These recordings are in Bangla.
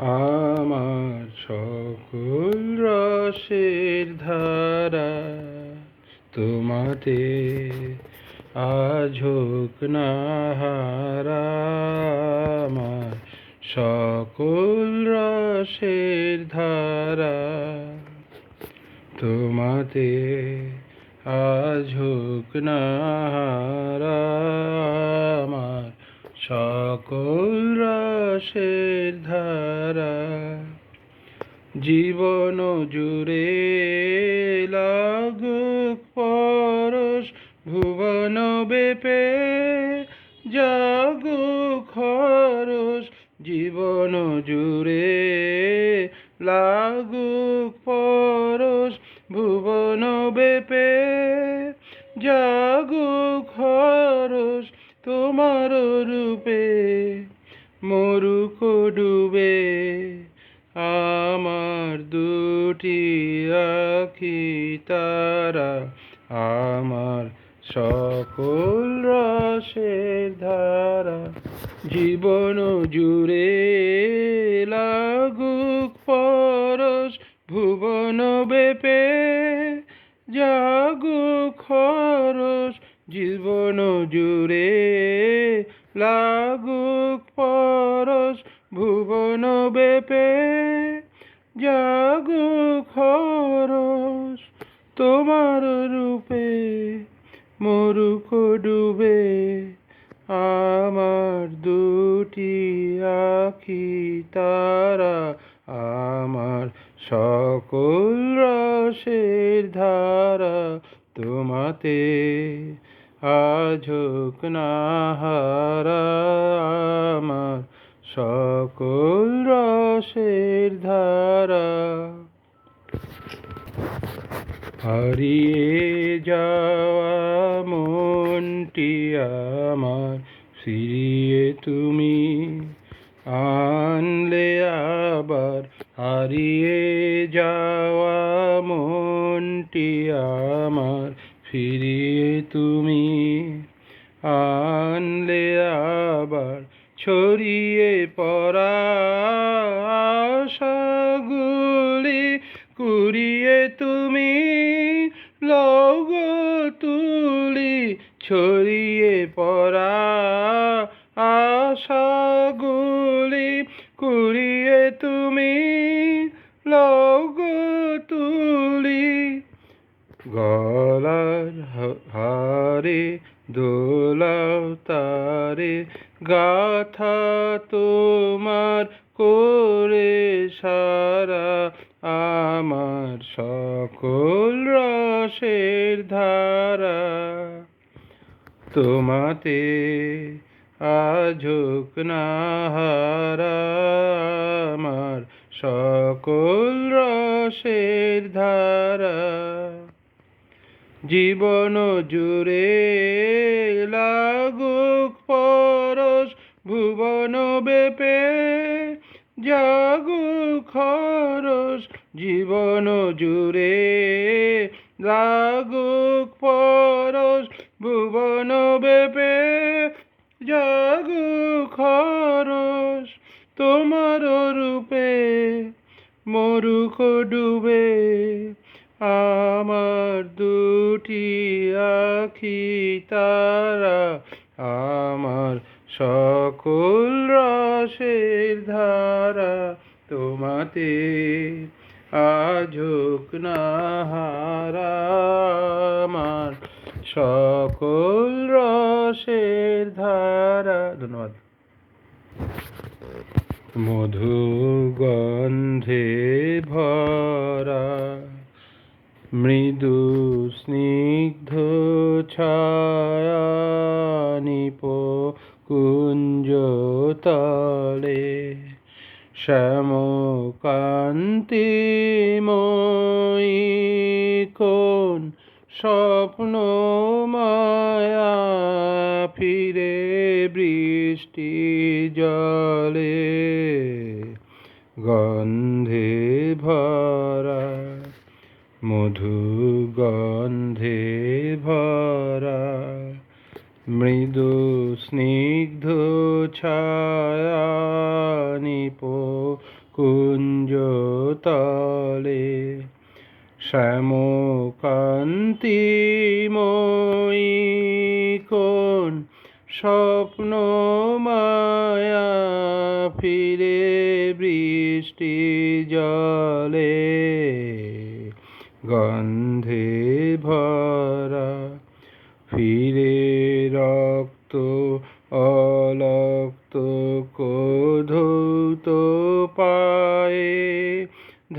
আমার সকল রসের ধারা তোমাতে আজ হোক না হারা। আমার সকল রসের ধারা তোমাতে আজ হোক না হারা। আমার সকল রসের ধারা জীবন জুড়ে লাগুক পরশ ভুবন বেপে জাগুক খরস জীবন জুড়ে লাগুক পরশ ভুবন বেপে জাগুক খরস তোমার রূপে মরুক ডুবে আমার দুটি আখি তারা আমার সকল রসের ধারা। জীবন জুড়ে লাগুক পরশ, ভুবন বেপে জাগুক খরস জীবন জুড়ে লাগুক পরশ, ভুবন বেপে জাগুক খরস, তোমার রূপে মরুক ডুবে, আমার দুটি আখি তারা আমার সকল রসের ধারা তোমাতে আজ হোক না হারা আমার সকল রসের ধারা হারিয়ে যাওয়া মনটি আমার, ফিরিয়ে তুমি আনলে আবার, হারিয়ে যাওয়া মনটি আমার, ফিরিয়ে তুমি আনলে আবার ছড়িয়ে পড়া আশাগুলি কুড়িয়ে তুমি লগ তুলি ছড়িয়ে পড়া আশাগুলি কুড়িয়ে তুমি লগ তুলি গলার হারে দোলাও তারে গাথা তোমার করে সারা আমার সকল রসের ধারা। তোমাতে আজ হোক না হারা, আমার সকল রসের ধারা। জীবন জুড়ে লাগুক পরশ ভুবন বেপে জাগুক খরস জীবন জুড়ে। লাগুক পরশ ভুবন বেপে জাগুক খরস তোমার রূপে মরুক ডুবে। আমার দুটি আখি তারা, আমার সকল রসের ধারা তোমাতে আজ হোক না হারা আমার। সকল রসের ধারা, ধন্যবাদ। মধু গন্ধে ভরা, মৃদু স্নিগ্ধ ছায়া নিপ কুঞ্জ তলে শ্যাম কান্তি মই কোন স্বপ্ন মায়া ফিরে বৃষ্টি জলে গন্ধে ভরা মধু গন্ধে ভরা মৃদু স্নিগ্ধ ছায়া নিপ কুঞ্জতলে শ্যামকান্তিময়ী কোন স্বপ্ন মায়া ফিরে বৃষ্টি জলে গন্ধ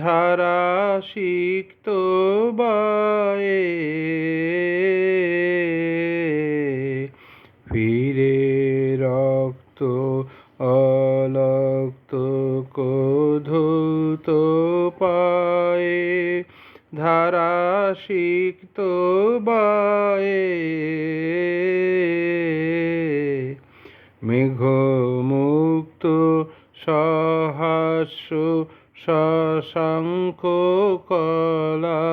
ধারা সিক্ত বায়ে ফিরে রক্ত অলক্ত কোধৌত সহাস্য শশাঙ্ক কলা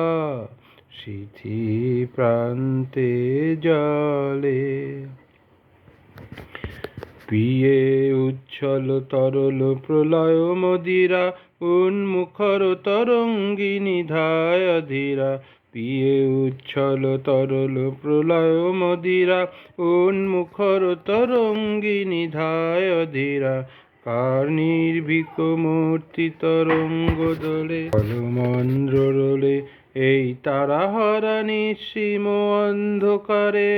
সিথি প্রান্তে জলে। পিয়ে উচ্ছল তরল প্রলয় মদিরা, উন্মুখর তরঙ্গিনী ধায় ধীরা। পিয়ে উচ্ছল তরল প্রলয় মদিরা, উন্মুখর তরঙ্গিনী ধায় ধীরা। কার নির্ভীক মূর্তি তরঙ্গ দোলে মন্দ্র রোলে, এই তারা হরা নিঃসীম অন্ধকারে।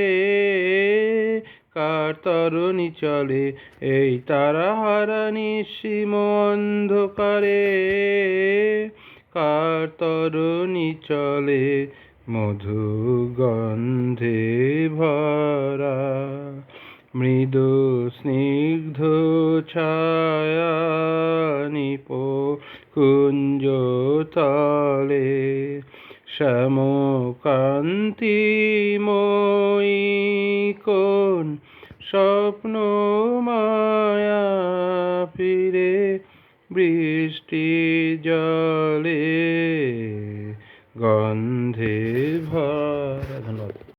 কার তরণী চলে, এই তারা হারা নিঃসীম অন্ধকারে। কার তরণী চলে মধু গন্ধে ভরা। মৃদু স্নিগ্ধ ছায়া নিপ কুঞ্জ তলে শ্যামকান্তিময়ী কোন স্বপ্ন মায়া ফিরে বৃষ্টি জলে গন্ধে